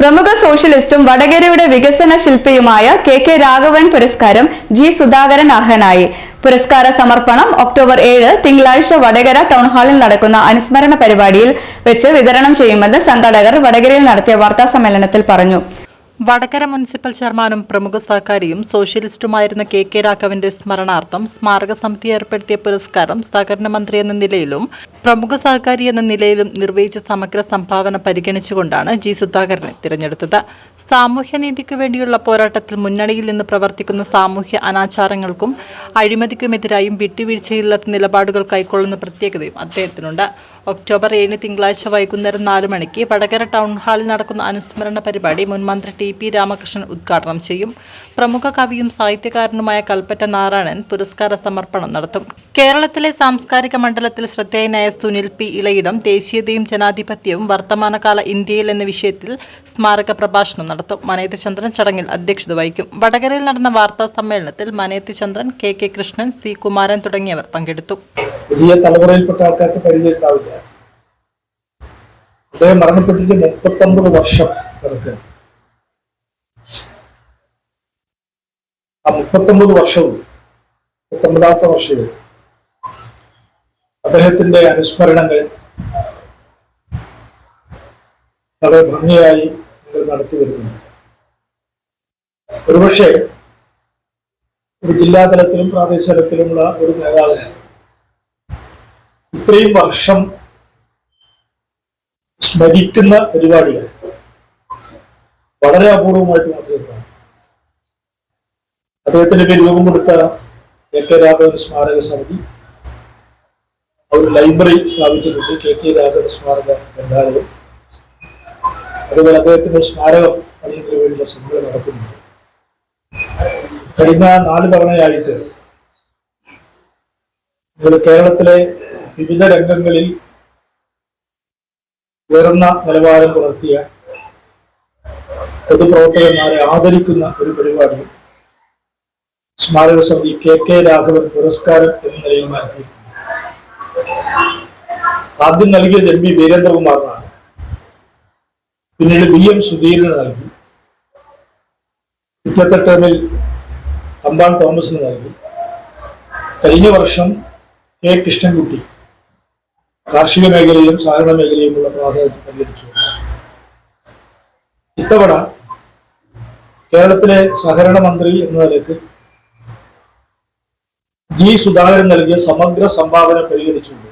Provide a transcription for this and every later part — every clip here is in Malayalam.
പ്രമുഖ സോഷ്യലിസ്റ്റും വടകരയുടെ വികസന ശില്പിയുമായ കെ കെ രാഘവൻ പുരസ്കാരം ജി സുധാകരൻ അർഹനായി. പുരസ്കാര സമർപ്പണം ഒക്ടോബർ ഏഴ് തിങ്കളാഴ്ച വടകര ടൗൺ ഹാളിൽ നടക്കുന്ന അനുസ്മരണ പരിപാടിയിൽ വെച്ച് വിതരണം ചെയ്യുമെന്ന് സംഘാടകർ വടകരയിൽ നടത്തിയ വാർത്താ സമ്മേളനത്തിൽ പറഞ്ഞു. വടകര മുനിസിപ്പൽ ചെയർമാനും പ്രമുഖ സഹകാരിയും സോഷ്യലിസ്റ്റുമായിരുന്ന കെ കെ രാഘവന്റെ സ്മരണാർത്ഥം സ്മാരക സമിതി ഏർപ്പെടുത്തിയ പുരസ്കാരം സഹകരണ മന്ത്രി എന്ന നിലയിലും പ്രമുഖ സഹകാരി എന്ന നിലയിലും നിർവഹിച്ച സമഗ്ര സംഭാവന പരിഗണിച്ചുകൊണ്ടാണ് ജി സുധാകരനെ തിരഞ്ഞെടുത്തത്. സാമൂഹ്യനീതിക്ക് വേണ്ടിയുള്ള പോരാട്ടത്തിൽ മുന്നണിയിൽ നിന്ന് പ്രവർത്തിക്കുന്ന സാമൂഹ്യ അനാചാരങ്ങൾക്കും അഴിമതിക്കുമെതിരായും വിട്ടുവീഴ്ചയില്ലാത്ത നിലപാടുകൾ കൈക്കൊള്ളുന്ന പ്രത്യേകതയും അദ്ദേഹത്തിനുണ്ട്. ഒക്ടോബർ ഏഴിന് തിങ്കളാഴ്ച വൈകുന്നേരം നാല് മണിക്ക് വടകര ടൗൺ ഹാളിൽ നടക്കുന്ന അനുസ്മരണ പരിപാടി മുൻമന്ത്രി ടി പി രാമകൃഷ്ണൻ ഉദ്ഘാടനം ചെയ്യും. പ്രമുഖ കവിയും സാഹിത്യകാരനുമായ കൽപ്പറ്റ നാരായണൻ പുരസ്കാര സമർപ്പണം നടത്തും. കേരളത്തിലെ സാംസ്കാരിക മണ്ഡലത്തിൽ ശ്രദ്ധേയനായ സുനിൽ പി ഇളയിടം ദേശീയതയും ജനാധിപത്യവും വർത്തമാനകാല ഇന്ത്യയിൽ എന്ന വിഷയത്തിൽ സ്മാരക പ്രഭാഷണം നടത്തും. മനയത്ത് ചന്ദ്രൻ ചടങ്ങിൽ അധ്യക്ഷത വഹിക്കും. വടകരയിൽ നടന്ന വാർത്താ സമ്മേളനത്തിൽ Manayath Chandran K K Krishnan C Kumaran തുടങ്ങിയവർ പങ്കെടുത്തു. പുതിയ തലമുറയിൽപ്പെട്ട ആൾക്കാർക്ക് പരിചയം ഉണ്ടാവില്ല അദ്ദേഹം മരണപ്പെട്ടിട്ട് മുപ്പത്തൊമ്പത് വർഷം കിടക്കുക ആ മുപ്പത്തൊമ്പത് വർഷവും മുപ്പത്തൊമ്പതാമത്തെ വർഷവും അദ്ദേഹത്തിന്റെ അനുസ്മരണങ്ങൾ വളരെ ഭംഗിയായി നിങ്ങൾ നടത്തി വരുന്നുണ്ട്. ഒരുപക്ഷെ ഒരു ജില്ലാ തലത്തിലും പ്രാദേശിക തലത്തിലുമുള്ള ഒരു നേതാവിനെ ഇത്രയും വർഷം സ്മരിക്കുന്ന പരിപാടികൾ. വളരെ അപൂർവമായിട്ട് മാത്രമേ അദ്ദേഹത്തിന്റെ അദ്ദേഹത്തിന് പേര് രൂപം കൊടുത്ത കെ കെ രാഘവൻ സ്മാരക സമിതി. അവർ ലൈബ്രറി സ്ഥാപിച്ചിട്ടുണ്ട് കെ കെ രാഘവൻ സ്മാരക ഗ്രന്ഥാലയം. അതുപോലെ അദ്ദേഹത്തിന്റെ സ്മാരകം പണിയുന്നതിന് വേണ്ടിയുള്ള ശ്രമങ്ങൾ നടക്കുന്നുണ്ട് കഴിഞ്ഞ നാല് തവണയായിട്ട് കേരളത്തിലെ വിവിധ രംഗങ്ങളിൽ ഉയർന്ന നിലവാരം പുലർത്തിയ പൊതുപ്രവർത്തകന്മാരെ ആദരിക്കുന്ന ഒരു പരിപാടി. സ്മാരക സമിതി കെ കെ രാഘവൻ പുരസ്കാരം എന്ന നിലയിൽ നടത്തിയിട്ടുണ്ട് ആദ്യം നൽകിയത് എം പി വീരേന്ദ്രകുമാറിനാണ്. പിന്നീട് വി എം സുധീരന് നൽകി. പിറ്റത്തെ ടേമിൽ തമ്പാൻ തോമസിന് നൽകി. കഴിഞ്ഞ വർഷം കെ കൃഷ്ണൻകുട്ടി കാർഷിക മേഖലയിലും സഹകരണ മേഖലയിലുമുള്ള പ്രാധാന്യം പരിഗണിച്ചു ഇത്തവണ കേരളത്തിലെ സഹകരണ മന്ത്രി എന്ന നിലയ്ക്ക് ജി സുധാകരൻ നൽകിയ സമഗ്ര സംഭാവന പരിഗണിച്ചുകൊണ്ട്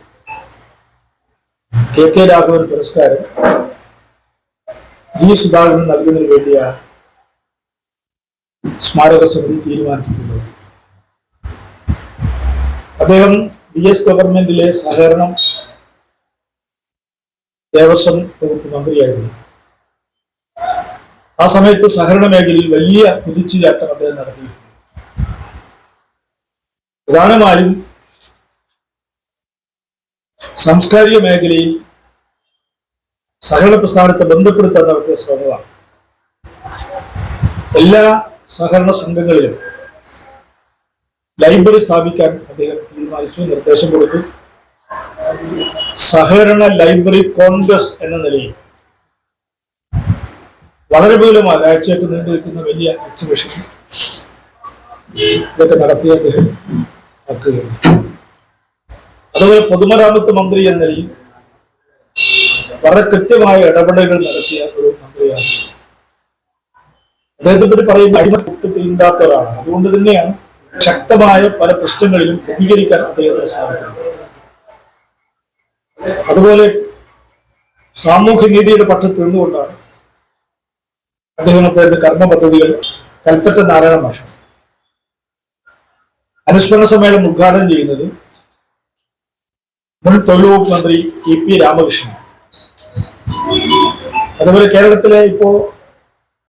കെ കെ രാഘവൻ പുരസ്കാരം ജി സുധാകരൻ നൽകുന്നതിന് വേണ്ടിയാണ് സ്മാരക സമിതി തീരുമാനിച്ചിട്ടുള്ളത്. അദ്ദേഹം ബി എസ് ഗവൺമെന്റിലെ സഹകരണം ദേവസ്വം വകുപ്പ് മന്ത്രിയായിരുന്നു. ആ സമയത്ത് സഹകരണ മേഖലയിൽ വലിയ കുതിച്ചുചാട്ടം അദ്ദേഹം നടത്തിയിട്ടുണ്ട് പ്രധാനമായും സാംസ്കാരിക മേഖലയിൽ സഹകരണ പ്രസ്ഥാനത്തെ ബന്ധപ്പെടുത്താൻ നടത്തിയ ശ്രമമാണ്. എല്ലാ സഹകരണ സംഘങ്ങളിലും ലൈബ്രറി സ്ഥാപിക്കാൻ അദ്ദേഹം തീരുമാനിച്ചു നിർദ്ദേശം കൊടുത്തു. സഹകരണ ലൈബ്രറി കോൺഗ്രസ് എന്ന നിലയിൽ വളരെ വിപുലമായ ഒരാഴ്ചയൊക്കെ നീണ്ടു നിൽക്കുന്ന വലിയ എക്സിബിഷൻ ഇതൊക്കെ നടത്തി അദ്ദേഹം ആക്കുകയാണ്. അതുപോലെ പൊതുമരാമത്ത് മന്ത്രി എന്ന നിലയിൽ വളരെ കൃത്യമായ ഇടപെടലുകൾ നടത്തിയ ഒരു മന്ത്രിയാണ്. അദ്ദേഹത്തെ പറ്റി പറയുമ്പോൾ അടിമ തീണ്ടാത്ത ഒരാളാണ്. അതുകൊണ്ട് തന്നെയാണ് ശക്തമായ പല പ്രശ്നങ്ങളിലും പ്രതികരിക്കാൻ അദ്ദേഹത്തിന് സാധിക്കുന്നത്. അതുപോലെ സാമൂഹ്യനീതിയുടെ പക്ഷത്ത് നിന്നുകൊണ്ടാണ് അദ്ദേഹം അദ്ദേഹത്തിന്റെ കർമ്മ പദ്ധതികൾ കൽപ്പറ്റ നാരായണ മാഷ. അനുസ്മരണ സമ്മേളനം ഉദ്ഘാടനം ചെയ്യുന്നത് മുൻ തൊഴിൽ വകുപ്പ് മന്ത്രി ഇ പി രാമകൃഷ്ണൻ. അതുപോലെ കേരളത്തിലെ ഇപ്പോ